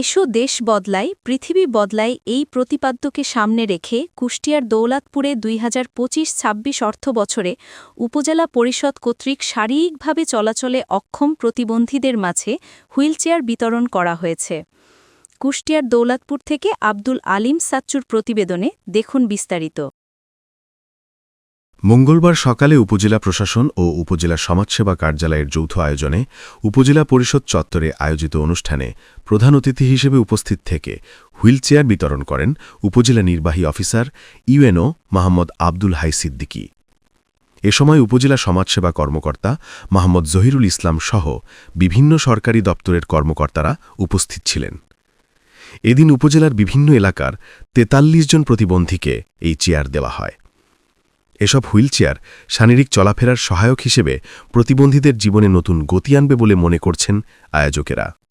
এসো দেশ বদলায়, পৃথিবী বদলায়, এই প্রতিপাদ্যকে সামনে রেখে কুষ্টিয়ার দৌলাতপুরে দুই হাজার পঁচিশ ছাব্বিশ অর্থ বছরে উপজেলা পরিষদ কর্তৃক শারীরিকভাবে চলাচলে অক্ষম প্রতিবন্ধীদের মাঝে হুইলচেয়ার বিতরণ করা হয়েছে। কুষ্টিয়ার দৌলাতপুর থেকে আব্দুল আলিম সাচ্চুর প্রতিবেদনে দেখুন বিস্তারিত। মঙ্গলবার সকালে উপজেলা প্রশাসন ও উপজেলা সমাজসেবা কার্যালয়ের যৌথ আয়োজনে উপজেলা পরিষদ চত্বরে আয়োজিত অনুষ্ঠানে প্রধান অতিথি হিসেবে উপস্থিত থেকে হুইলচেয়ার বিতরণ করেন উপজেলা নির্বাহী অফিসার ইউএনও মোহাম্মদ আব্দুল হাই সিদ্দিকী। এ সময় উপজেলা সমাজসেবা কর্মকর্তা মোহাম্মদ জহিরুল ইসলাম সহ বিভিন্ন সরকারি দপ্তরের কর্মকর্তারা উপস্থিত ছিলেন। এদিন উপজেলার বিভিন্ন এলাকার ৪৩ জন প্রতিবন্ধীকে এই চেয়ার দেওয়া হয়। এসব হুইলচেয়ার শারীরিক চলাফেরার সহায়ক হিসেবে প্রতিবন্ধীদের জীবনে নতুন গতি আনবে বলে মনে করছেন আয়োজকেরা।